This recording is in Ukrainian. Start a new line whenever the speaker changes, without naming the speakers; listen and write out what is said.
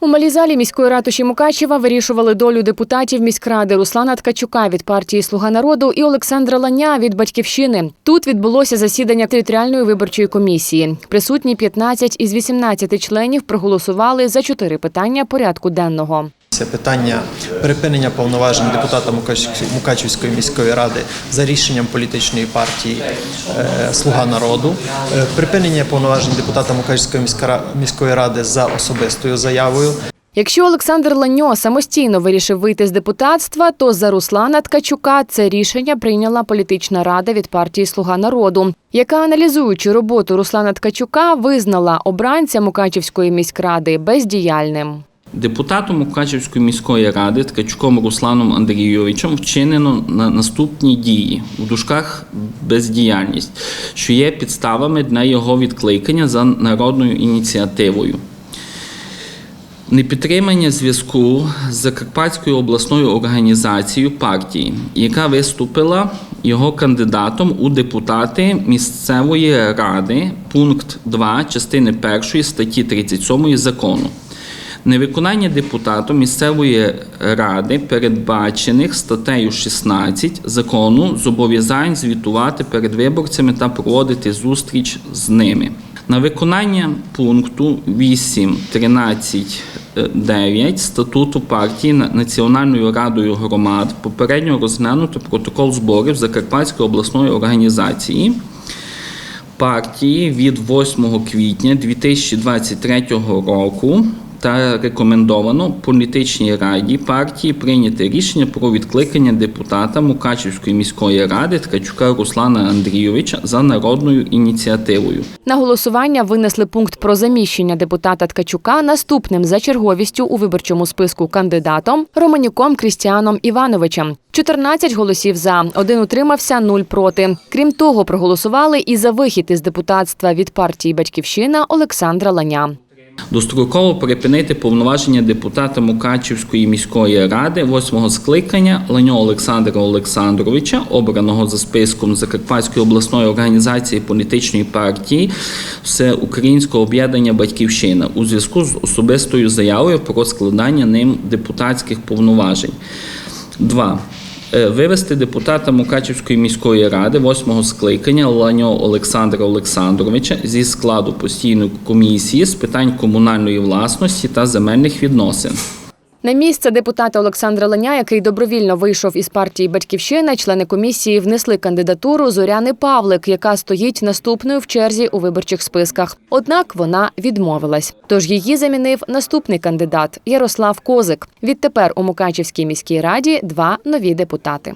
У малій залі міської ратуші Мукачева вирішували долю депутатів міськради Руслана Ткачука від партії Слуга народу і Олександра Ланя від батьківщини. Тут відбулося засідання територіальної виборчої комісії. Присутні 15 із 18 членів проголосували за чотири питання порядку денного.
Це питання припинення повноважень депутата Мукачівської- міської ради за рішенням політичної партії е, Слуга народу, е, припинення повноважень депутата Мукачівської міської ради за особистою заявою.
Якщо Олександр Ланьо самостійно вирішив вийти з депутатства, то за Руслана Ткачука це рішення прийняла політична рада від партії Слуга народу, яка, аналізуючи роботу Руслана Ткачука, визнала обранця Мукачівської міськради бездіяльним.
Депутатом Мукачівської міської ради Ткачуком Русланом Андрійовичем вчинено на наступні дії у дужках бездіяльність, що є підставами для його відкликання за народною ініціативою. Непідтримання зв'язку з Закарпатською обласною організацією партії, яка виступила його кандидатом у депутати місцевої ради, пункт 2 частини 1 статті 37 закону. Невиконання депутатом місцевої ради, передбачених статтею 16 закону, зобов'язань звітувати перед виборцями та проводити зустріч з ними. На виконання пункту 8.13.9 статуту партії Національною радою громад попередньо розглянуто протокол зборів Закарпатської обласної організації партії від 8 квітня 2023 року та рекомендовано політичній раді партії прийняти рішення про відкликання депутата Мукачівської міської ради Ткачука Руслана Андрійовича за народною ініціативою.
На голосування винесли пункт про заміщення депутата Ткачука наступним за черговістю у виборчому списку кандидатом Романюком Крістіаном Івановичем. 14 голосів за, один утримався, 0 проти. Крім того, проголосували і за вихід із депутатства від партії Батьківщина Олександра Ланя.
Достроково припинити повноваження депутата Мукачівської міської ради восьмого скликання Леньо Олександра Олександровича, обраного за списком Закарпатської обласної організації політичної партії Всеукраїнського об'єднання Батьківщина у зв'язку з особистою заявою про складання ним депутатських повноважень. 2. Е, Вивести депутата Мукачівської міської ради восьмого скликання Ланьо Олександра Олександровича зі складу постійної комісії з питань комунальної власності та земельних відносин.
На місце депутата Олександра Леня, який добровільно вийшов із партії Батьківщина, члени комісії внесли кандидатуру Зоряни Павлик, яка стоїть наступною в черзі у виборчих списках. Однак вона відмовилась. Тож її замінив наступний кандидат Ярослав Козик. Відтепер у Мукачівській міській раді два нові депутати.